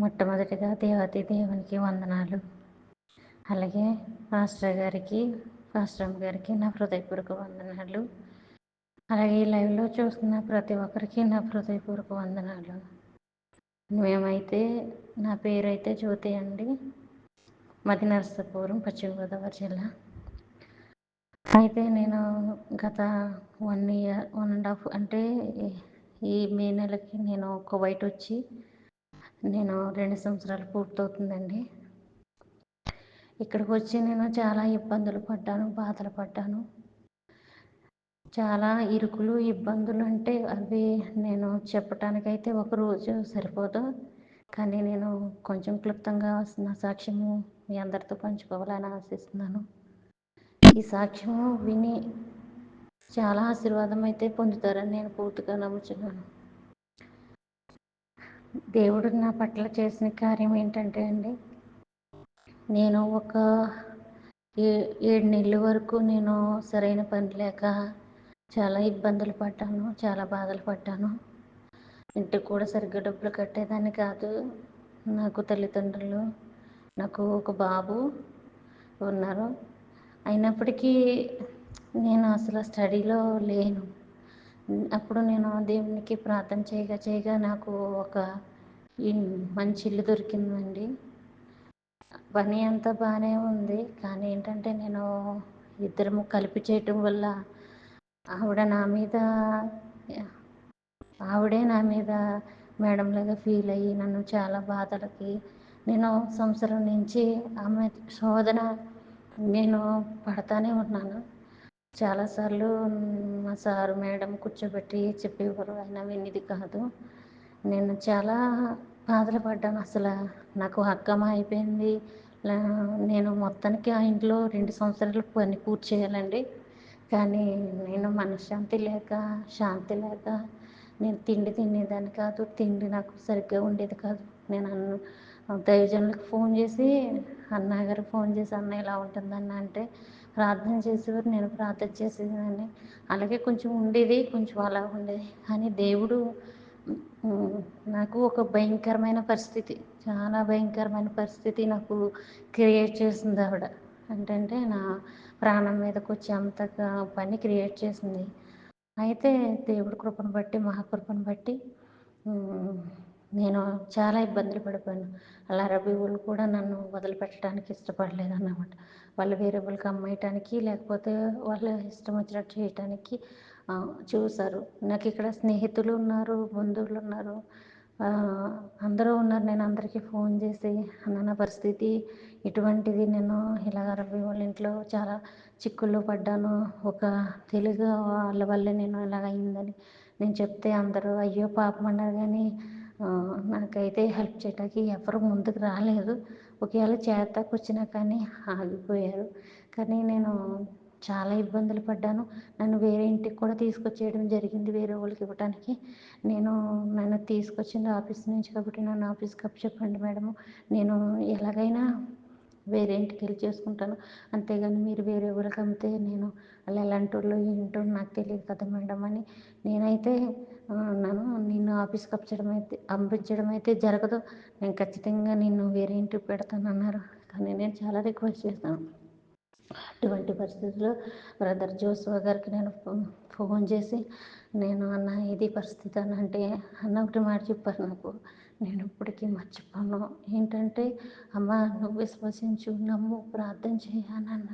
మొట్టమొదటిగా దేవాతి దేవునికి వందనాలు. అలాగే పాస్టర్ గారికి పాస్టర్ గారికి నా హృదయపూర్వక వందనాలు. అలాగే ఈ లైవ్లో చూస్తున్న ప్రతి ఒక్కరికి నా హృదయపూర్వక వందనాలు. మేమైతే నా పేరు అయితే జ్యోతి అండి. మది నరసపురం పశ్చిమ గోదావరి జిల్లా. అయితే నేను గత one year one and half అంటే ఈ మే నెలకి నేను కువైట్ వచ్చి నేను రెండు సంవత్సరాలు పూర్తవుతుందండి. ఇక్కడికి వచ్చి నేను చాలా ఇబ్బందులు పడ్డాను బాధలు పడ్డాను. చాలా ఇరుకులు ఇబ్బందులు అంటే అవి నేను చెప్పటానికైతే ఒక రోజు సరిపోదు. కానీ నేను కొంచెం క్లుప్తంగా నా సాక్ష్యము మీ అందరితో పంచుకోవాలని ఆశిస్తున్నాను. ఈ సాక్ష్యము విని చాలా ఆశీర్వాదం అయితే పొందుతారని నేను పూర్తిగా నమ్ముచున్నాను. దేవుడు నా పట్ల చేసిన కార్యం ఏంటంటే అండి నేను ఒక ఏ ఏడు నెలల వరకు నేను సరైన పని లేక చాలా ఇబ్బందులు పడ్డాను చాలా బాధలు పడ్డాను. ఇంటికి కూడా సరిగ్గా డబ్బులు కట్టేదాన్ని కాదు. నాకు తల్లిదండ్రులు నాకు ఒక బాబు ఉన్నారు. అయినప్పటికీ నేను అసలు స్టడీలో లేను. అప్పుడు నేను దేవునికి ప్రార్థన చేయగా చేయగా నాకు ఒక మంచి ఇల్లు దొరికిందండి. పని అంతా బాగానే ఉంది. కానీ ఏంటంటే నేను ఇద్దరము కలిపి చేయటం వల్ల ఆవిడ నా మీద ఆవిడే నా మీద మేడం లాగా ఫీల్ అయ్యి నన్ను చాలా బాధలకి నేను సంవత్సరం నుంచి ఆమె శోధన నేను పడతానే ఉన్నాను. చాలాసార్లు మా సారు మేడం కూర్చోబెట్టి చెప్పేవారు అయినా వినేది కాదు. నేను చాలా బాధలు పడ్డాను అసలు. నాకు అక్కమ అయిపోయింది. నేను మొత్తానికి ఆ ఇంట్లో రెండు సంవత్సరాలు పని పూర్తి చేయాలండి. కానీ నేను మనశ్శాంతి లేక శాంతి లేక నేను తిండి తినేదాన్ని కాదు తిండి నాకు సరిగ్గా ఉండేది కాదు. నేను అన్న దైవజనులకు ఫోన్ చేసి అన్నగారు గారికి ఫోన్ చేసి అన్న ఇలా ఉంటుందన్న? అంటే ప్రార్థన చేసేవారు నేను ప్రార్థన చేసేదాన్ని. అలాగే కొంచెం ఉండేది కొంచెం అలా ఉండేది. కానీ దేవుడు నాకు ఒక భయంకరమైన పరిస్థితి చాలా భయంకరమైన పరిస్థితి నాకు క్రియేట్ చేసింది ఆవిడ. ఏంటంటే నా ప్రాణం మీదకి వచ్చి అంతగా పని క్రియేట్ చేసింది. అయితే దేవుడి కృపను బట్టి మహాకృపను బట్టి నేను చాలా ఇబ్బందులు పడిపోయాను. అలా రబీ వాళ్ళు కూడా నన్ను వదిలిపెట్టడానికి ఇష్టపడలేదు అన్నమాట వాళ్ళు వేరే వాళ్ళకి అమ్మేయటానికి లేకపోతే వాళ్ళ ఇష్టం వచ్చినట్టు చేయటానికి చూశారు. నాకు ఇక్కడ స్నేహితులు ఉన్నారు బంధువులు ఉన్నారు. అందరూ ఉన్నారు. నేను అందరికీ ఫోన్ చేసి అన్న నా పరిస్థితి ఇటువంటిది నేను ఇలాగ రవి వాళ్ళ ఇంట్లో చాలా చిక్కుల్లో పడ్డాను. ఒక తెలుగు వాళ్ళ వల్లే నేను ఇలాగ అయిందని నేను చెప్తే అందరూ అయ్యో పాపం అన్నారు. కానీ నాకైతే హెల్ప్ చేయటానికి ఎవరు ముందుకు రాలేదు. ఒకవేళ చేతకు వచ్చినా కానీ ఆగిపోయారు. కానీ నేను చాలా ఇబ్బందులు పడ్డాను. నన్ను వేరే ఇంటికి కూడా తీసుకొచ్చేయడం జరిగింది. వేరే వాళ్ళకి ఇవ్వడానికి నేను నన్ను తీసుకొచ్చింది ఆఫీస్ నుంచి కాబట్టి నన్ను ఆఫీస్కి చెప్పండి మేడం. నేను ఎలాగైనా వేరే ఇంటికి వెళ్ళి చేసుకుంటాను. అంతేగాని మీరు వేరే ఊరికి అమ్మితే నేను అలా ఎలాంటి వాళ్ళు ఏంటో నాకు తెలియదు కదా మేడం అని నేనైతే నన్ను నిన్ను ఆఫీస్కి అప్పచడం అయితే పంపించడం అయితే జరగదు. నేను ఖచ్చితంగా నిన్ను వేరే ఇంటికి పెడతాను అన్నారు కానీ నేను చాలా రిక్వెస్ట్ చేశాను. అటువంటి పరిస్థితుల్లో బ్రదర్ జోసువా గారికి నేను ఫోన్ చేసి నేను అన్న ఇది పరిస్థితి అని అంటే అన్న ఒకటి మాట చెప్పారు నాకు. నేను ఇప్పటికీ మర్చిపోను. ఏంటంటే అమ్మ నువ్వు విశ్వసించు నమ్ము ప్రార్థన చేయను అన్న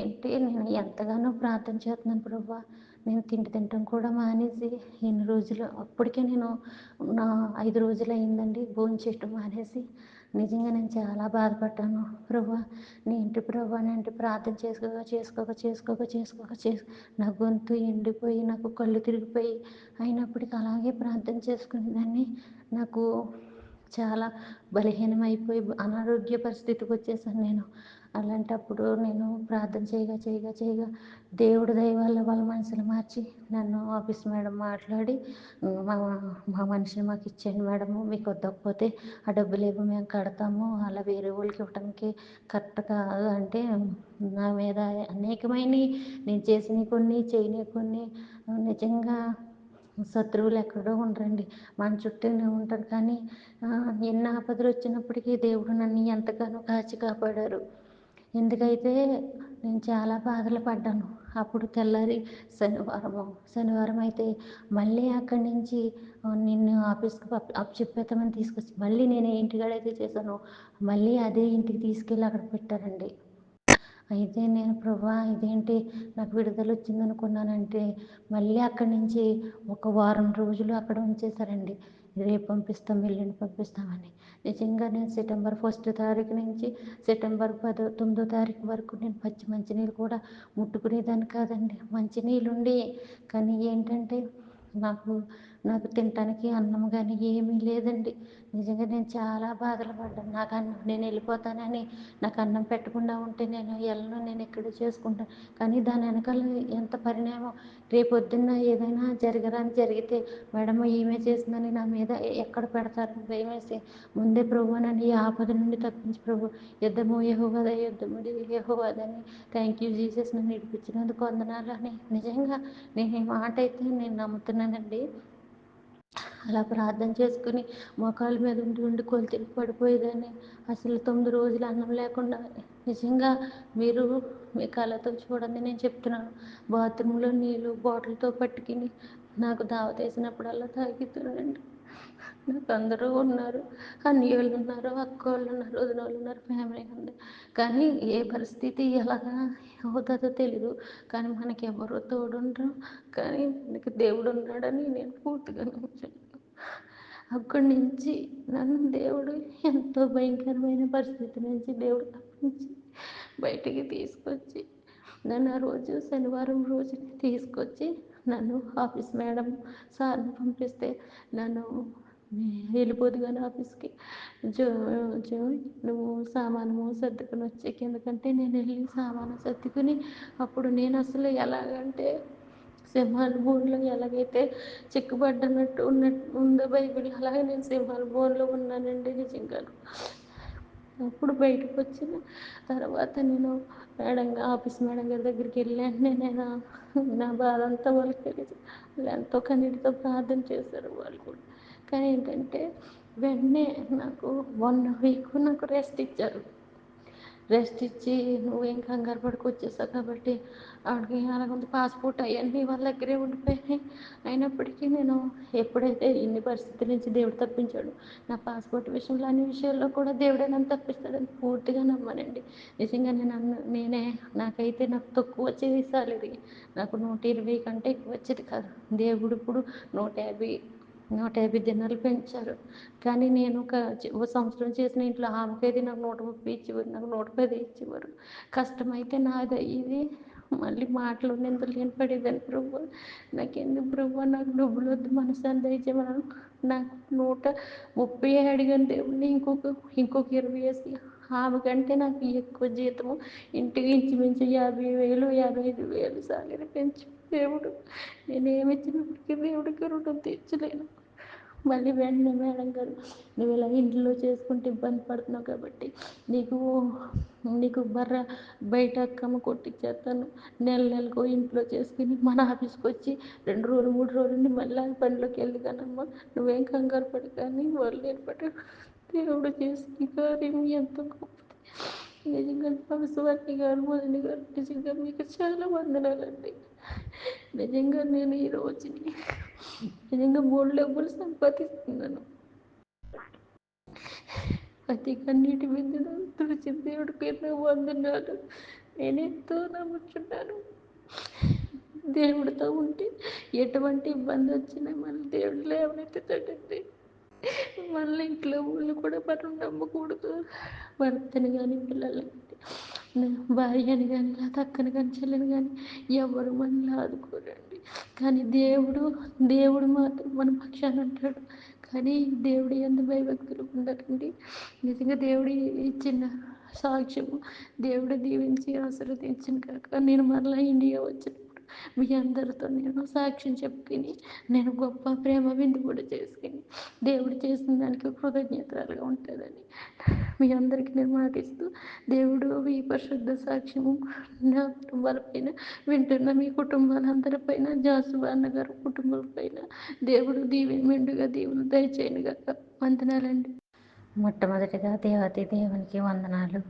ఏంటి? నేను ఎంతగానో ప్రార్థన చేస్తున్నాను ప్రభా. నేను తిండి తినటం కూడా మానేసి ఎన్ని రోజులు అప్పటికే నేను నా ఐదు రోజులు అయిందండి భోజనం చేయటం మానేసి. నిజంగా నేను చాలా బాధపడ్డాను. ప్రభా నీ ఇంటి ప్రభా నీ అంటే ప్రార్థన చేసుకోక చేసుకోక చేసుకోక చేసుకోక చేసు నా గొంతు ఎండిపోయి నాకు కళ్ళు తిరిగిపోయి అయినప్పటికీ అలాగే ప్రార్థన చేసుకునేదాన్ని నాకు చాలా బలహీనమైపోయి అనారోగ్య పరిస్థితికి వచ్చేసాను నేను. అలాంటప్పుడు నేను ప్రార్థన చేయగా చేయగా చేయగా దేవుడి దయ వల్ల వాళ్ళ మనసులు మార్చి నన్ను ఆఫీస్ మేడం మాట్లాడి మా మా మనిషిని మాకు ఇచ్చేయండి మేడము మీకు వద్దకపోతే ఆ డబ్బులు ఏమో మేము కడతాము అలా వేరే వాళ్ళకి ఇవ్వడానికి కరెక్ట్ కాదు అంటే నా మీద అనేకమైనవి నేను చేసినవి కొన్ని చేయనివి కొన్ని నిజంగా శత్రువులు ఎక్కడో ఉండరండి. మన చుట్టూనే ఉంటారు కానీ ఎన్ని ఆపదలు వచ్చినప్పటికీ దేవుడు నన్ను ఎంతగానో కాచి కాపాడారు. ఎందుకైతే నేను చాలా బాధలు పడ్డాను. అప్పుడు తెల్లారి శనివారము శనివారం అయితే మళ్ళీ అక్కడి నుంచి నిన్ను ఆఫీస్కి అప్ చెప్పేద్దామని తీసుకొచ్చి మళ్ళీ నేను ఇంటికాడైతే చేశాను మళ్ళీ అదే ఇంటికి తీసుకెళ్ళి అక్కడ పెట్టారండి. అయితే నేను ప్రభా ఇదేంటి? నాకు విడుదల వచ్చింది అనుకున్నానంటే మళ్ళీ అక్కడి నుంచి ఒక వారం రోజులు అక్కడ ఉంచేశారండి. రేపు పంపిస్తాం ఎల్లుండి పంపిస్తామని నిజంగా నేను సెప్టెంబర్ ఫస్ట్ తారీఖు నుంచి సెప్టెంబర్ పదో తొమ్మిదో తారీఖు వరకు నేను పచ్చి మంచినీళ్ళు కూడా ముట్టుకునేదాన్ని కాదండి. మంచినీళ్ళు ఉండి కానీ ఏంటంటే నాకు నాకు తినటానికి అన్నం కానీ ఏమీ లేదండి. నిజంగా నేను చాలా బాధలు పడ్డాను నాకు అన్నం నేను వెళ్ళిపోతానని నాకు అన్నం పెట్టకుండా ఉంటే నేను వెళ్ళను నేను ఇక్కడ చేసుకుంటాను? కానీ దాని వెనకాల ఎంత పరిణామం? రేపొద్దున్న ఏదైనా జరగరాని జరిగితే మేడం ఈమె చేసిందని నా మీద ఎక్కడ పెడతారు? భయం వేసి ముందే ప్రభు నన్ను ఈ ఆపద నుండి తప్పించి ప్రభు యుద్ధము కదా యుద్ధము యహోవదని థ్యాంక్ యూ జీసస్ నన్ను నడిపించినందుకు వందనాలు అని. నిజంగా నేను ఈ మాట అయితే నేను నమ్ముతున్నానండి. అలా ప్రార్థన చేసుకుని మోకాళ్ళ మీద ఉండి ఉండి కొలితికి పడిపోయేదాన్ని. అసలు తొమ్మిది రోజులు అన్నం లేకుండా నిజంగా మీరు మీ కళతో చూడండి నేను చెప్తున్నాను. బాత్రూంలో నీళ్ళు బాటిల్తో పట్టుకుని నాకు దావత వేసినప్పుడల్లా నాకు అందరూ ఉన్నారు. అన్నయ్యోళ్ళు ఉన్నారు అక్క వాళ్ళు ఉన్నారు వదిన వాళ్ళు ఉన్నారు ఫ్యామిలీ ఉంది. కానీ ఏ పరిస్థితి ఎలాగా అవుతుందో తెలీదు. కానీ మనకి ఎవరు తోడుండరు. కానీ మనకి దేవుడు ఉన్నాడని నేను పూర్తిగా నమ్ముతున్నాను అక్కడి నుంచి నన్ను దేవుడు ఎంతో భయంకరమైన పరిస్థితి నుంచి దేవుడు తప్పించి బయటికి తీసుకొచ్చి నన్ను ఆ రోజు శనివారం రోజు తీసుకొచ్చి నన్ను ఆఫీస్ మేడం సార్ని పంపిస్తే నన్ను వెళ్ళిపోదు కానీ ఆఫీస్కి. జో జో నువ్వు సామాను సర్దుకుని వచ్చేకి ఎందుకంటే నేను వెళ్ళి సామాను సర్దుకుని అప్పుడు నేను అసలు ఎలాగంటే సింహాల బోన్లో ఎలాగైతే చిక్కుబడ్డనట్టు ఉన్నట్టు ఉందో బైబిల్ అలాగే నేను సింహాల బోన్లో ఉన్నానండి నిజంగా. అప్పుడు బయటకు వచ్చిన తర్వాత నేను మేడం ఆఫీస్ మేడం గారి దగ్గరికి వెళ్ళాను నేను నా బాధ అంతా వాళ్ళకి తెలియదు వాళ్ళు ఎంతో కన్నీటితో ప్రార్థన చేశారు వాళ్ళు కూడా. కానీ ఏంటంటే వెంటనే నాకు వన్ వీక్ నాకు రెస్ట్ ఇచ్చారు. రెస్ట్ ఇచ్చి నువ్వేం కంగారు పడుకు వచ్చేసావు కాబట్టి ఆవిడకి అలాగుంది. పాస్పోర్ట్ అవన్నీ వాళ్ళ దగ్గరే ఉండిపోయాయి. అయినప్పటికీ నేను ఎప్పుడైతే ఇన్ని పరిస్థితుల నుంచి దేవుడు తప్పించాడు నా పాస్పోర్ట్ విషయంలో అన్ని విషయాల్లో కూడా దేవుడే నన్ను తప్పిస్తాడని పూర్తిగా నమ్మనండి. నిజంగా నేను అన్న నేనే నాకైతే నాకు తక్కువ వచ్చేది సాలరీ నాకు నూట ఇరవై కంటే ఎక్కువ వచ్చేది కాదు. దేవుడు ఇప్పుడు నూట యాభై నూట యాభై దినాలు పెంచారు. కానీ నేను ఒక సంవత్సరం చేసిన ఇంట్లో ఆమెకైతే నాకు నూట ముప్పై ఇచ్చేవారు నాకు నూట పది ఇచ్చేవారు. కష్టమైతే నాది. ఇది మళ్ళీ మాటలు నిందలు నేను పడేదాన్ని ప్రభు నాకెందుకు ప్రభు నాకు డబ్బులు వద్దు మనసాన్ని దయచేయమని నాకు నూట ముప్పై అడిగాను దేవుడిని ఇంకొక ఇంకొక ఇరవై వేసి ఆమె కంటే నాకు ఎక్కువ జీతము. ఇంటికి ఇంచుమించు యాభై వేలు యాభై ఐదు వేలు సాలరీ పెంచు దేవుడు. నేను ఇచ్చినప్పటికీ దేవుడికి రుణం తీర్చలేను. మళ్ళీ వెంటనే మేడం గారు నువ్వు ఇలా ఇంట్లో చేసుకుంటే ఇబ్బంది పడుతున్నావు కాబట్టి నీకు నీకు బర్ర బయట అక్కమ్మ కొట్టించేస్తాను నెల నెలకు ఇంట్లో చేసుకుని మన ఆఫీస్కి వచ్చి రెండు రోజులు మూడు రోజులు మళ్ళీ పనిలోకి వెళ్ళి కానమ్మా నువ్వేం కంగారు పడి కానీ వాళ్ళు ఏర్పడి దేవుడు చేసిన కార్యం ఎంతో గొప్పది. నిజంగా భవిష్యవాణి గారు మొదటి గారు నిజంగా మీకు చాలా వందనాలండి. నిజంగా నేను ఈ రోజుని నిజంగా మూడు డబ్బులు సంపాదిస్తున్నాను అతి కన్నీటి మీద తుడిచి దేవుడికి ఎన్నో వందనాలు నేను ఎంతో నమ్ముచున్నాను. దేవుడితో ఉంటే ఎటువంటి ఇబ్బంది వచ్చినా మళ్ళీ దేవుడు లేవనెత్తుతాడండి మళ్ళీ ఇంట్లో వాళ్ళు కూడా మనం నమ్మకూడదు. భర్తని కానీ పిల్లల్ని కానీ భార్యని కానీ లేదా అక్కని కానీ చెల్లిని కానీ ఎవరు మనల్ని ఆదుకోరండి. కానీ దేవుడు దేవుడు మాత్రం మన పక్షాన ఉంటాడు. కానీ దేవుడు ఎంత భయభక్తులు ఉండాలండి నిజంగా దేవుడు ఇచ్చిన సాక్ష్యము దేవుడు దీవించి ఆశీర్వదించిన కాక నేను మరలా ఇండియా వచ్చిన. మీ అందరితో నేను సాక్ష్యం చెప్పుకుని నేను గొప్ప ప్రేమ విందు కూడా చేసుకుని దేవుడు చేసిన దానికి కృతజ్ఞతలుగా ఉంటుందని మీ అందరికీ నేను మాటిస్తూ దేవుడు ఈ పరిశుద్ధ సాక్ష్యము నా కుటుంబాలపైన వింటున్న మీ కుటుంబాలందరిపైన జాసుబా అన్నగారు కుటుంబం పైన దేవుడు దీవి మెండుగా దీవులు దయచేయనుగా వందనాలండి. మొట్టమొదటిగా దేవతి దేవునికి వందనాలు.